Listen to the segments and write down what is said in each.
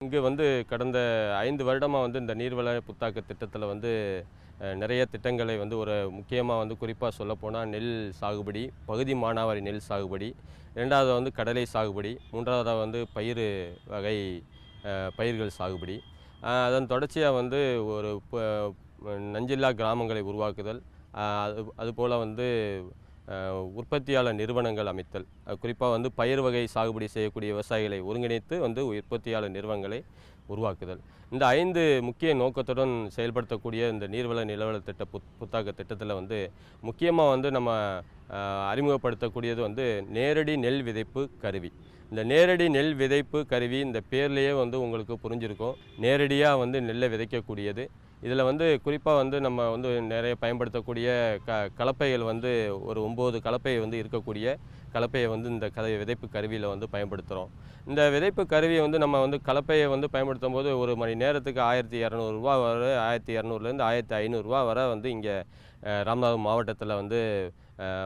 இங்கு வந்து கடந்த ஐந்து வருடமாக வந்து இந்த நீர்வள புத்தாக்க திட்டத்தில் வந்து நிறைய திட்டங்களை வந்து ஒரு முக்கியமாக வந்து குறிப்பாக சொல்லப்போனால் நெல் சாகுபடி பகுதி மானாவாரி நெல் சாகுபடி ரெண்டாவது வந்து கடலை சாகுபடி மூன்றாவதாக வந்து பயிர் வகை பயிர்கள் சாகுபடி. அதன் தொடர்ச்சியாக வந்து ஒரு நஞ்சில்லா கிராமங்களை உருவாக்குதல் அது அதுபோல் வந்து உற்பத்தியாளர் நிறுவனங்கள் அமைத்தல். குறிப்பாக வந்து பயிர் வகை சாகுபடி செய்யக்கூடிய விவசாயிகளை ஒருங்கிணைத்து வந்து உற்பத்தியாளர் நிறுவனங்களை உருவாக்குதல். இந்த ஐந்து முக்கிய நோக்கத்துடன் செயல்படுத்தக்கூடிய இந்த நீர்வள நிலவள திட்ட புத் புத்தாக்க திட்டத்தில் வந்து முக்கியமாக வந்து நம்ம அறிமுகப்படுத்தக்கூடியது வந்து நேரடி நெல் விதைப்பு கருவி. இந்த நேரடி நெல் விதைப்பு கருவி இந்த பேர்லேயே வந்து உங்களுக்கு புரிஞ்சிருக்கும். நேரடியாக வந்து நெல்லை விதைக்கக்கூடியது. இதில் வந்து குறிப்பாக வந்து நம்ம வந்து நிறைய பயன்படுத்தக்கூடிய க கலப்பைகள் வந்து ஒரு ஒம்பது கலப்பை வந்து இருக்கக்கூடிய கலப்பையை வந்து இந்த கதை விதைப்பு கருவியில் வந்து பயன்படுத்துகிறோம் இந்த விதைப்பு கருவியை வந்து நம்ம வந்து கலப்பையை வந்து பயன்படுத்தும் போது ஒரு மணி நேரத்துக்கு ஆயிரத்தி இரநூறுவா வர ஆயிரத்தி இரநூறுலேருந்து ஆயிரத்தி ஐநூறுரூவா வர வந்து இங்கே ராமநாதபுரம் மாவட்டத்தில் வந்து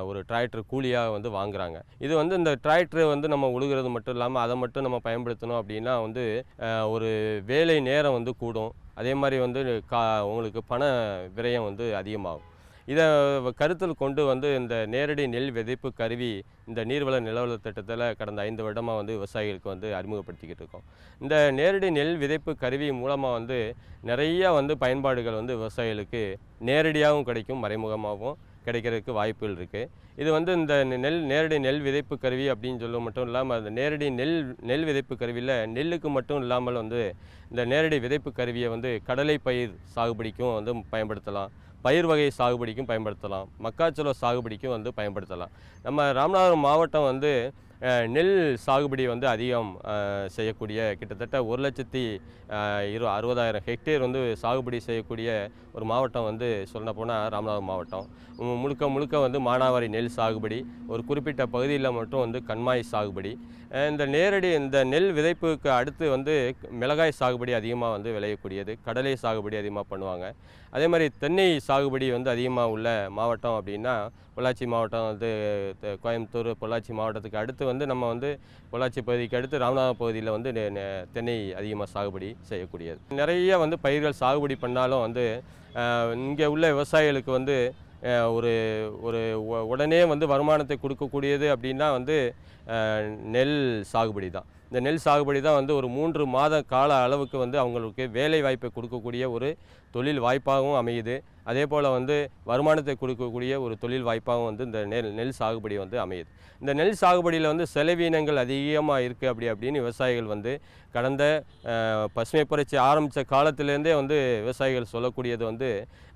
ஒரு டிராக்டர் கூலியாக வந்து வாங்குறாங்க. இது வந்து இந்த டிராக்டர் வந்து நம்ம உழுகிறது மட்டும் இல்லாமல் அதை மட்டும் நம்ம பயன்படுத்தணும் அப்படின்னா வந்து ஒரு வேலை நேரம் வந்து கூடும். அதே மாதிரி வந்து கா உங்களுக்கு பண விரயம் வந்து அதிகமாகும். இதை கருத்தில் கொண்டு வந்து இந்த நேரடி நெல் விதைப்பு கருவி இந்த நீர்வள நிலவள திட்டத்தில் கடந்த ஐந்து வருடமாக வந்து விவசாயிகளுக்கு வந்து அறிமுகப்படுத்திக்கிட்டு இருக்கோம். இந்த நேரடி நெல் விதைப்பு கருவி மூலமாக வந்து நிறையா வந்து பயன்பாடுகள் வந்து விவசாயிகளுக்கு நேரடியாகவும் கிடைக்கும் மறைமுகமாகவும். கிடைக்கிறதுக்கு வாய்ப்புகள் இருக்குது இது வந்து இந்த நெல் நேரடி நெல் விதைப்பு கருவி அப்படின்னு சொல்ல மட்டும் இல்லாமல் அந்த நேரடி நெல் நெல் விதைப்பு கருவியில் நெல்லுக்கு மட்டும் இல்லாமல் வந்து இந்த நேரடி விதைப்பு கருவியை வந்து கடலை பயிர் சாகுபடிக்கும் வந்து பயன்படுத்தலாம். பயிர் வகை சாகுபடிக்கும் பயன்படுத்தலாம். மக்காச்சோள சாகுபடிக்கும் வந்து பயன்படுத்தலாம். நம்ம ராமநாதபுரம் மாவட்டம் வந்து நெல் சாகுபடி வந்து அதிகம் செய்யக்கூடிய கிட்டத்தட்ட ஒரு லட்சத்தி இரு அறுபதாயிரம் ஹெக்டேர் வந்து சாகுபடி செய்யக்கூடிய ஒரு மாவட்டம் வந்து சொல்ல போனால் ராமநாதபுரம் மாவட்டம். முழுக்க முழுக்க வந்து மானாவாரி நெல் சாகுபடி ஒரு குறிப்பிட்ட பகுதியில் மட்டும் வந்து கண்மாய் சாகுபடி. இந்த நேரடி இந்த நெல் விதைப்புக்கு அடுத்து வந்து மிளகாய் சாகுபடி அதிகமாக வந்து விளையக்கூடியது கடலை சாகுபடி அதிகமாக பண்ணுவாங்க. அதே மாதிரி தென்னை சாகுபடி வந்து அதிகமாக உள்ள மாவட்டம் அப்படின்னா பொள்ளாச்சி மாவட்டம் வந்து கோயம்புத்தூர் பொள்ளாச்சி மாவட்டத்துக்கு அடுத்து வந்து நம்ம வந்து பொள்ளாச்சி பகுதிக்கு அடுத்து ராமநாதபுரம் பகுதியில் வந்து தென்னை அதிகமாக சாகுபடி செய்யக்கூடியது. நிறைய வந்து பயிர்கள் சாகுபடி பண்ணாலும் வந்து இங்கே உள்ள விவசாயிகளுக்கு வந்து ஒரு ஒரு உடனே வந்து வருமானத்தை கொடுக்கக்கூடியது அப்படின்னா வந்து நெல் சாகுபடி தான் இந்த நெல் சாகுபடி தான் வந்து ஒரு மூன்று மாத கால அளவுக்கு வந்து அவங்களுக்கு வேலை வாய்ப்பை கொடுக்கக்கூடிய ஒரு தொழில் வாய்ப்பாகவும் அமையுது. அதே போல் வந்து வருமானத்தை கொடுக்கக்கூடிய ஒரு தொழில் வாய்ப்பாகவும் வந்து இந்த நெல் நெல் சாகுபடி வந்து அமையுது. இந்த நெல் சாகுபடியில் வந்து செலவீனங்கள் அதிகமாக இருக்குது அப்படி அப்படின்னு விவசாயிகள் வந்து கடந்த பசுமை புரட்சி ஆரம்பித்த காலத்திலேருந்தே வந்து விவசாயிகள் சொல்லக்கூடியது வந்து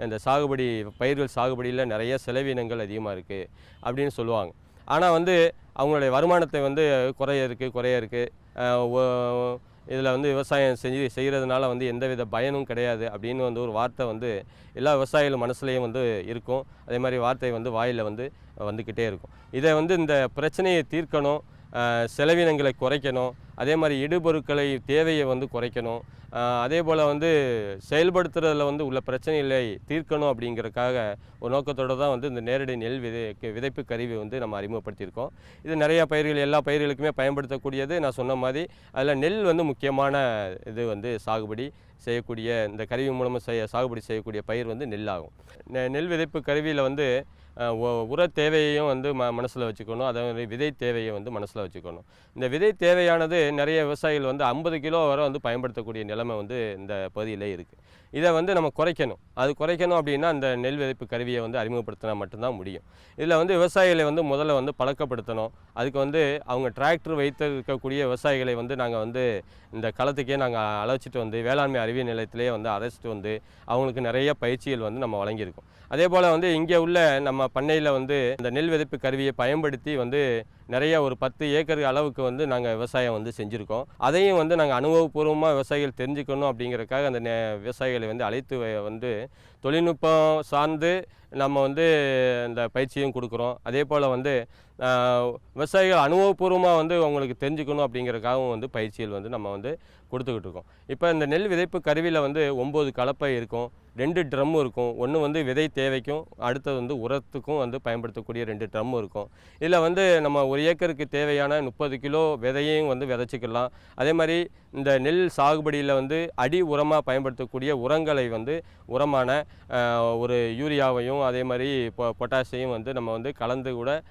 இந்த சாகுபடி பயிர்கள் சாகுபடியில் நிறைய செலவீனங்கள் அதிகமாக இருக்குது அப்படின்னு சொல்லுவாங்க. ஆனால் வந்து அவங்களுடைய வருமானத்தை வந்து குறைய இருக்குது குறைய இருக்குது இதில் வந்து விவசாயம் செஞ்சு செய்கிறதுனால வந்து எந்தவித பயனும் கிடையாது அப்படின்னு வந்து ஒரு வார்த்தை வந்து எல்லா விவசாயிகள் மனசுலேயும் வந்து இருக்கும். அதே மாதிரி வார்த்தை வந்து வாயில் வந்து வந்துக்கிட்டே இருக்கும். இதை வந்து இந்த பிரச்சனையை தீர்க்கணும். செலவினங்களை குறைக்கணும். அதே மாதிரி இடுபொருட்களை தேவையை வந்து குறைக்கணும். அதே போல் வந்து செயல்படுத்துறதுல வந்து உள்ள பிரச்சனைகளை தீர்க்கணும் அப்படிங்கிறதுக்காக ஒரு நோக்கத்தோடு தான் வந்து இந்த நேரடி நெல் விதை விதைப்பு கருவி வந்து நம்ம அறிமுகப்படுத்தியிருக்கோம். இது நிறைய பயிர்கள் எல்லா பயிர்களுக்குமே பயன்படுத்தக்கூடியது. நான் சொன்ன மாதிரி அதில் நெல் வந்து முக்கியமான இது வந்து சாகுபடி செய்யக்கூடிய இந்த கருவி மூலமாக செய்ய சாகுபடி செய்யக்கூடிய பயிர் வந்து நெல் நெ- நெல் விதைப்பு கருவியில் வந்து உர தேவையையும் வந்து ம மனசில் வச்சுக்கணும். அதே மாதிரி விதை தேவையை வந்து மனசில் வச்சுக்கணும். இந்த விதை தேவையானது நிறைய விவசாயிகள் வந்து ஐம்பது கிலோ வரை வந்து பயன்படுத்தக்கூடிய நிலைமை வந்து இந்த பகுதியில் இருக்குது இதை வந்து நம்ம குறைக்கணும். அது குறைக்கணும் அப்படின்னா அந்த நெல் விதைப்பு கருவியை வந்து அறிமுகப்படுத்தினா மட்டும்தான் முடியும். இதில் வந்து விவசாயிகளை வந்து முதல்ல வந்து பழக்கப்படுத்தணும். அதுக்கு வந்து அவங்க டிராக்டர் வைத்திருக்கக்கூடிய விவசாயிகளை வந்து நாங்கள் வந்து இந்த களத்துக்கே நாங்கள் அழைச்சிட்டு வந்து வேளாண்மை அறிவியல் நிலையத்திலே வந்து அழைச்சிட்டு வந்து அவங்களுக்கு நிறைய பயிற்சிகள் வந்து நம்ம வழங்கியிருக்கோம். அதே போல் வந்து இங்கே உள்ள நம்ம பண்ணையில் வந்து இந்த நெல் விதைப்பு கருவியை பயன்படுத்தி வந்து நிறைய ஒரு பத்து ஏக்கர் அளவுக்கு வந்து நாங்கள் விவசாயம் வந்து செஞ்சுருக்கோம். அதையும் வந்து நாங்கள் அனுபவபூர்வமாக விவசாயிகள் தெரிஞ்சுக்கணும் அப்படிங்கிறதுக்காக அந்த நே- விவசாயிகளை வந்து அழைத்து வந்து தொழில்நுட்பம் சார்ந்து நம்ம வந்து இந்த பயிற்சியும் கொடுக்குறோம். அதே போல் வந்து விவசாயிகள் அனுபவபூர்வமாக வந்து அவங்களுக்கு தெரிஞ்சுக்கணும் அப்படிங்கிறதுக்காகவும் வந்து பயிற்சிகள் வந்து நம்ம வந்து கொடுத்துக்கிட்டு இருக்கோம். இப்போ இந்த நெல் விதைப்பு கருவியில் வந்து ஒம்பது கலப்பை இருக்கும். ரெண்டு ட்ரம் இருக்கும். ஒன்று வந்து விதை தேவைக்கும் அடுத்தது வந்து உரத்துக்கும் வந்து பயன்படுத்தக்கூடிய ரெண்டு ட்ரம் இருக்கும். இதில் வந்து நம்ம ஒரு ஏக்கருக்கு தேவையான முப்பது கிலோ விதையையும் வந்து விதைச்சிக்கலாம். அதே மாதிரி இந்த நெல் சாகுபடியில் வந்து அடி உரமாக பயன்படுத்தக்கூடிய உரங்களை வந்து உரமான ஒரு யூரியாவையும் அதே மாதிரி பொ பொட்டாசியம் வந்து நம்ம வந்து கலந்து கூட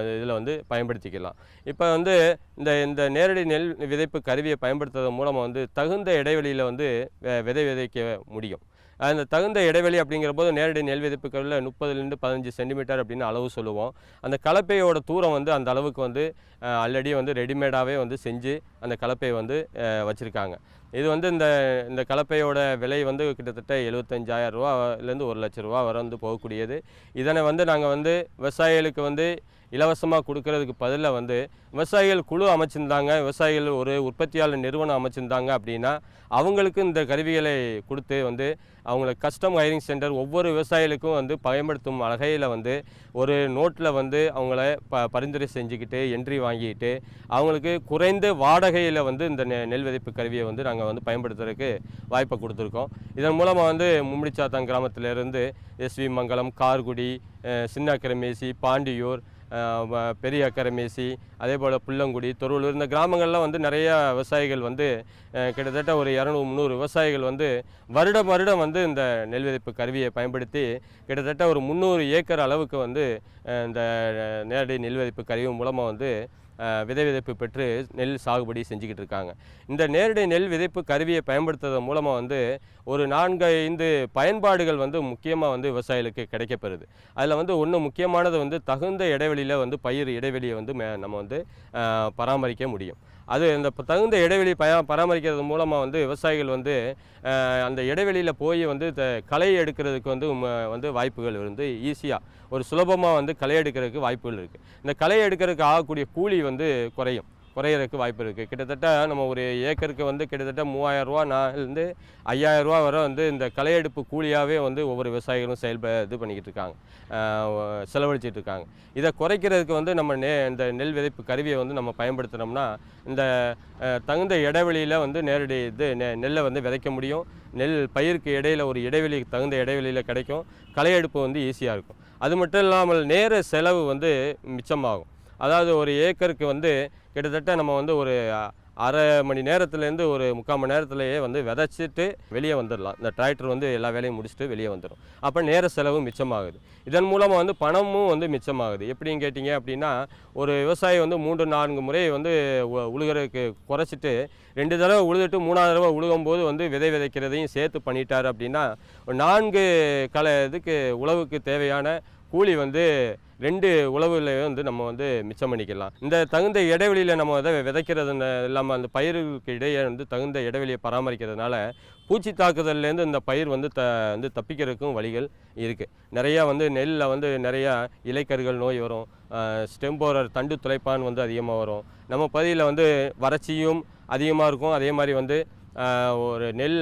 இதில் வந்து பயன்படுத்திக்கலாம். இப்போ வந்து இந்த இந்த நேரடி நெல் விதைப்பு கருவியை பயன்படுத்துவதன் மூலமாக வந்து தகுந்த இடைவெளியில் வந்து வெ- விதை விதைக்க முடியும். அந்த தகுந்த இடைவெளி அப்படிங்கிற போது நேரடி நெல் விதைப்பு முப்பதுலேருந்து பதினஞ்சு சென்டிமீட்டர் அப்படின்னு அளவு சொல்லுவோம். அந்த கலப்பையோட தூரம் வந்து அந்த அளவுக்கு வந்து ஆல்ரெடி வந்து ரெடிமேடாகவே வந்து செஞ்சு அந்த கலப்பையை வந்து வச்சுருக்காங்க. இது வந்து இந்த இந்த கலப்பையோட விலை வந்து கிட்டத்தட்ட எழுபத்தஞ்சாயிரம் ரூபாலேருந்து ஒரு லட்ச ரூபா வர வந்து போகக்கூடியது. இதனை வந்து நாங்கள் வந்து விவசாயிகளுக்கு வந்து இலவசமாக கொடுக்கறதுக்கு பதிலாக வந்து விவசாயிகள் குழு அமைச்சிருந்தாங்க. விவசாயிகள் ஒரு உற்பத்தியாளர் நிறுவனம் அமைச்சிருந்தாங்க அப்படின்னா அவங்களுக்கு இந்த கருவிகளை கொடுத்து வந்து அவங்கள கஸ்டம் ஹைரிங் சென்டர் ஒவ்வொரு விவசாயிகளுக்கும் வந்து பயன்படுத்தும் வகையில் வந்து ஒரு நோட்டில் வந்து அவங்கள ப பரிந்துரை செஞ்சுக்கிட்டு என்ட்ரி வாங்கிக்கிட்டு அவங்களுக்கு குறைந்த வாடகையில் வந்து இந்த நெ நெல் விதைப்பு கருவியை வந்து நாங்கள் வந்து பயன்படுத்துறதுக்கு வாய்ப்பை கொடுத்துருக்கோம். இதன் மூலமாக வந்து மும்மிடிச்சாத்தான் கிராமத்திலேருந்து எஸ்வி மங்கலம் கார்குடி சின்ன அக்கரமேசி பாண்டியூர் பெரிய அக்கரமேசி அதே போல் புள்ளங்குடி தொருவலூர் இந்த கிராமங்கள்லாம் வந்து நிறைய விவசாயிகள் வந்து கிட்டத்தட்ட ஒரு இரநூறு முந்நூறு விவசாயிகள் வந்து வருடம் வருடம் வந்து இந்த நெல் விதைப்பு கருவியை பயன்படுத்தி கிட்டத்தட்ட ஒரு முந்நூறு ஏக்கர் அளவுக்கு வந்து இந்த நேரடி நெல் விதைப்பு கருவி மூலமாக வந்து விதை விதைப்பு பெற்று நெல் சாகுபடி செஞ்சுக்கிட்டு இருக்காங்க. இந்த நேரடி நெல் விதைப்பு கருவியை பயன்படுத்துவதன் மூலமாக வந்து ஒரு நான்கு ஐந்து பயன்பாடுகள் வந்து முக்கியமாக வந்து விவசாயிகளுக்கு கிடைக்கப்பெறுது. அதில் வந்து ஒன்று முக்கியமானது வந்து தகுந்த இடைவெளியில் வந்து பயிர் இடைவெளியை வந்து மே- நம்ம வந்து பராமரிக்க முடியும். அது இந்த தகுந்த இடைவெளி பய பராமரிக்கிறது மூலமாக வந்து விவசாயிகள் வந்து அந்த இடைவெளியில் போய் வந்து த- களை எடுக்கிறதுக்கு வந்து வந்து வாய்ப்புகள் வந்து ஈஸியாக ஒரு சுலபமாக வந்து களை எடுக்கிறதுக்கு வாய்ப்புகள் இருக்குது இந்த களை எடுக்கிறதுக்கு ஆகக்கூடிய கூலி வந்து குறையும். குறையிறதுக்கு வாய்ப்பு இருக்குது கிட்டத்தட்ட நம்ம ஒரு ஏக்கருக்கு வந்து கிட்டத்தட்ட மூவாயிரம் ரூபா நாலேருந்து ஐயாயிரரூவா வரை வந்து இந்த களை எடுப்பு கூலியாகவே வந்து ஒவ்வொரு விவசாயிகளும் செயல்ப இது பண்ணிக்கிட்டு இருக்காங்க. செலவழிச்சிட்டு இருக்காங்க. இதை குறைக்கிறதுக்கு வந்து நம்ம நே இந்த நெல் விதைப்பு கருவியை வந்து நம்ம பயன்படுத்தினோம்னா இந்த தகுந்த இடைவெளியில் வந்து நேரடி இது நெ நெல்லை வந்து விதைக்க முடியும். நெல் பயிருக்கு இடையில் ஒரு இடைவெளி தகுந்த இடைவெளியில் கிடைக்கும். களையெடுப்பு வந்து ஈஸியாக இருக்கும். அது மட்டும் இல்லாமல் நேர செலவு வந்து மிச்சமாகும். அதாவது ஒரு ஏக்கருக்கு வந்து கிட்டத்தட்ட நம்ம வந்து ஒரு அரை மணி நேரத்துலேருந்து ஒரு முக்கால் மணி நேரத்துலேயே வந்து விதைச்சிட்டு வெளியே வந்துடலாம். இந்த டிராக்டர் வந்து எல்லா வேலையும் முடிச்சுட்டு வெளியே வந்துடும் அப்போ நேர செலவும் மிச்சமாகுது. இதன் மூலமாக வந்து பணமும் வந்து மிச்சமாகுது. எப்படின்னு கேட்டிங்க அப்படின்னா ஒரு விவசாயி வந்து மூன்று நான்கு முறை வந்து உழுகிறதுக்கு குறைச்சிட்டு ரெண்டு தடவை உழுதுட்டு மூணாவது தடவை உழுகும்போது வந்து விதை விதைக்கிறதையும் சேர்த்து பண்ணிட்டார் அப்படின்னா நான்கு கல இதுக்கு உழவுக்கு தேவையான கூலி வந்து ரெண்டு உழவுல வந்து நம்ம வந்து மிச்சம் பண்ணிக்கலாம். இந்த தகுந்த இடைவெளியில் நம்ம அதை விதைக்கிறது இல்லாமல் அந்த பயிர்களுக்கு இடையே வந்து தகுந்த இடைவெளியை பராமரிக்கிறதுனால பூச்சி தாக்குதல்லேருந்து இந்த பயிர் வந்து த வந்து தப்பிக்கிறதுக்கும் வழிகள் இருக்குது நிறையா வந்து நெல்லில் வந்து நிறையா இலைக்கருகள் நோய் வரும். ஸ்டெம்போரர் தண்டு துளைப்பான் வந்து அதிகமாக வரும். நம்ம பகுதியில் வந்து வறட்சியும் அதிகமாக இருக்கும். அதே மாதிரி வந்து ஒரு நெல்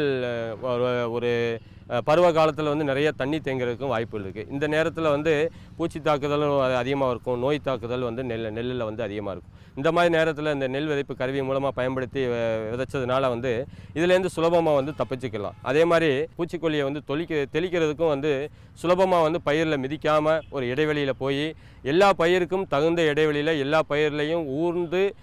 ஒரு- பருவ காலத்தில் வந்து நிறைய தண்ணி தேங்குறதுக்கும் வாய்ப்பு இருக்குது இந்த நேரத்தில் வந்து பூச்சி தாக்குதலும் அதிகமாக இருக்கும். நோய் தாக்குதல் வந்து நெல் நெல்லில் வந்து அதிகமாக இருக்கும். இந்த மாதிரி நேரத்தில் இந்த நெல் விதைப்பு கருவி மூலமாக பயன்படுத்தி விதைச்சதுனால வந்து இதுலேருந்து சுலபமாக வந்து தப்பிச்சுக்கலாம். அதே மாதிரி பூச்சிக்கொல்லியை வந்து தொளிக்க தெளிக்கிறதுக்கும் வந்து சுலபமாக வந்து பயிரில் மிதிக்காமல் ஒரு இடைவெளியில் போய் எல்லா பயிருக்கும் தகுந்த இடைவெளியில் எல்லா பயிர்லையும் ஊர்ந்து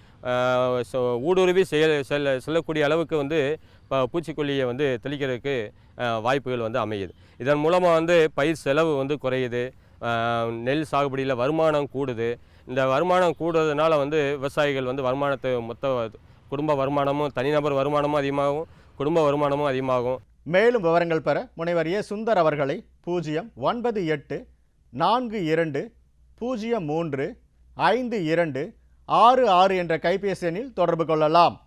ஊடுருவி செய்ய செல்ல செல்லக்கூடிய அளவுக்கு வந்து ப- பூச்சிக்கொல்லியை வந்து தெளிக்கிறதுக்கு வாய்ப்புகள் வந்து அமையுது. இதன் மூலமாக வந்து பயிர் செலவு வந்து குறையுது. நெல் சாகுபடியில் வருமானம் கூடுது. இந்த வருமானம் கூடுறதுனால வந்து விவசாயிகள் வந்து வருமானத்தை மொத்த குடும்ப வருமானமும் தனிநபர் வருமானமும் அதிகமாகும் குடும்ப வருமானமும் அதிகமாகும். மேலும் விவரங்கள் பெற முனைவர் ஏ. சுந்தர் அவர்களை பூஜ்ஜியம் ஒன்பது எட்டு நான்கு இரண்டு பூஜ்ஜியம் மூன்று ஐந்து இரண்டு ஆறு ஆறு என்ற கைபேசி எண்ணில் தொடர்பு கொள்ளலாம்.